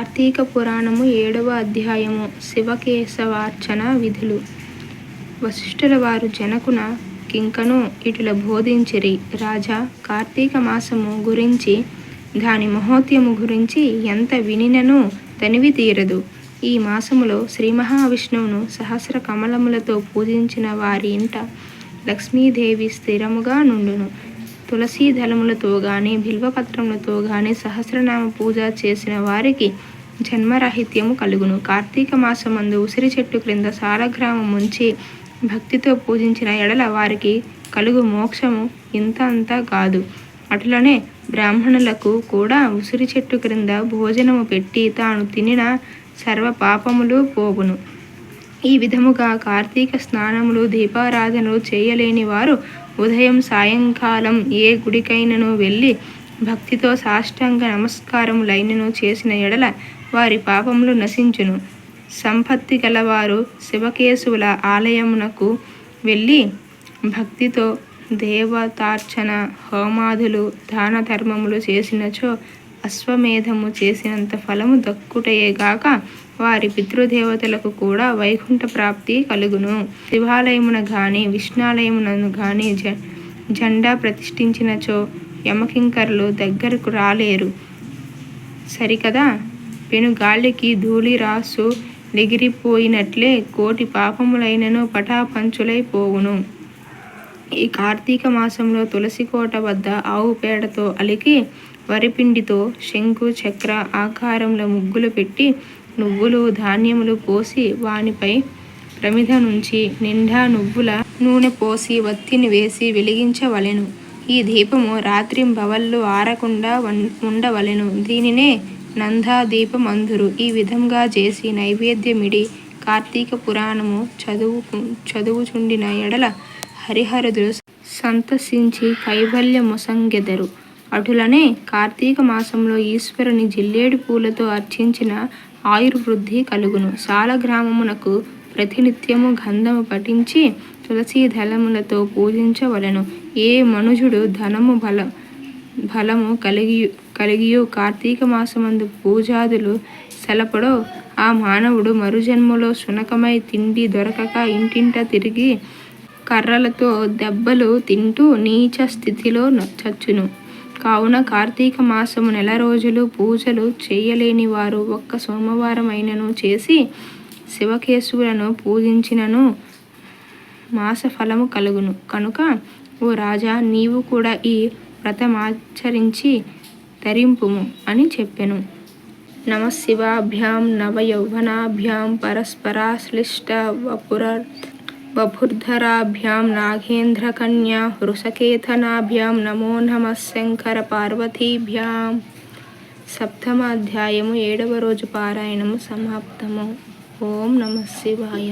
కార్తీక పురాణము ఏడవ అధ్యాయము శివకేశవార్చన విధులు. వశిష్ఠుల వారు జనకున కింకను ఇటుల బోధించిరి. రాజా కార్తీక మాసము గురించి దాని మహోత్యము గురించి ఎంత వినినను తనివి తీరదు. ఈ మాసములో శ్రీ మహావిష్ణువును సహస్ర కమలములతో పూజించిన వారి ఇంట లక్ష్మీదేవి స్థిరముగా నుండును. తులసీ దళములతో గాని బిల్వపత్రములతో గాని సహస్రనామ పూజ చేసిన వారికి జన్మరాహిత్యము కలుగును. కార్తీక మాసమందు ఉసిరి చెట్టు క్రింద సాలగ్రామం ఉంచి భక్తితో పూజించిన ఎడల వారికి కలుగు మోక్షము ఇంత అంతా కాదు. అటులనే బ్రాహ్మణులకు కూడా ఉసిరి చెట్టు క్రింద భోజనము పెట్టి తాను తినిన సర్వ పాపములు పోగును ఈ విధముగా కార్తీక స్నానములు దీపారాధనలు చేయలేని వారు ఉదయం సాయంకాలం ఏ గుడికైనను వెళ్ళి భక్తితో సాష్టాంగ నమస్కారములైనను చేసిన ఎడల వారి పాపములు నశించును. సంపత్తి గలవారు శివకేశవుల ఆలయమునకు వెళ్ళి భక్తితో దేవతార్చన హోమాదులు దాన ధర్మములు చేసినచో అశ్వమేధము చేసినంత ఫలము దక్కుటయేగాక వారి పితృదేవతలకు కూడా వైకుంఠ ప్రాప్తి కలుగును. శివాలయమున గాని విష్ణాలయమునను గాని జ జెండా ప్రతిష్ఠించినచో యమకింకర్లు దగ్గరకు రాలేరు. సరికదా? పెనుగాలికి ధూళి రాసు ఎగిరిపోయినట్లే కోటి పాపములైనను పటాపంచులైపోవును ఈ కార్తీక మాసంలో తులసి కోట వద్ద ఆవు పేడతో అలికి వరిపిండితో శంకు చక్ర ఆకారంలో ముగ్గులు పెట్టి నువ్వులు ధాన్యములు పోసి వానిపై ప్రమిద నుంచి నిండా నువ్వుల నూనె పోసి వత్తిని వేసి వెలిగించవలెను. ఈ దీపము రాత్రింబవళ్ళు ఆరకుండా ఉండవలెను. దీనినే నందా దీపం అందురు ఈ విధంగా చేసి నైవేద్యమిడి కార్తీక పురాణము చదువు చదువుచుండిన ఎడల హరిహరుదులు సంతసించి కైవల్యమొసంగెదరు అటులనే కార్తీక మాసంలో ఈశ్వరుని జిల్లేడు పూలతో అర్చించిన ఆయుర్వృద్ధి కలుగును. సాలగ్రామమునకు ప్రతినిత్యము గంధము పఠించి తులసీ దళములతో పూజించవలను. ఏ మనుజుడు ధనము బల బలము కలిగి కలిగియో కార్తీక మాసమందు పూజాదులు సెలపడో ఆ మానవుడు మరుజన్మలో శునకమై తిండి దొరకక ఇంటింట తిరిగి కర్రలతో దెబ్బలు తింటూ నీచ స్థితిలో చచ్చును. కావున కార్తీక మాసము నెల రోజులు పూజలు చేయలేని వారు ఒక్క సోమవారం అయినను చేసి శివకేశవులను పూజించినను మాస ఫలము కలుగును. కనుక ఓ రాజా నీవు కూడా ఈ వ్రతమాచరించి ధరింపుము అని చెప్పెను. నమ శివాభ్యాం నవయౌవనాభ్యాం పరస్పరాశ్లిష్ట వపుర బభుర్ధరాభ్యాం నాగేంద్రకన్యా వృషకేతనాభ్యాం నమో నమ శంకర పార్వతీభ్యాం సప్తమ అధ్యాయము ఏడవ రోజు పారాయణము సమాప్తము ఓం నమ శివాయ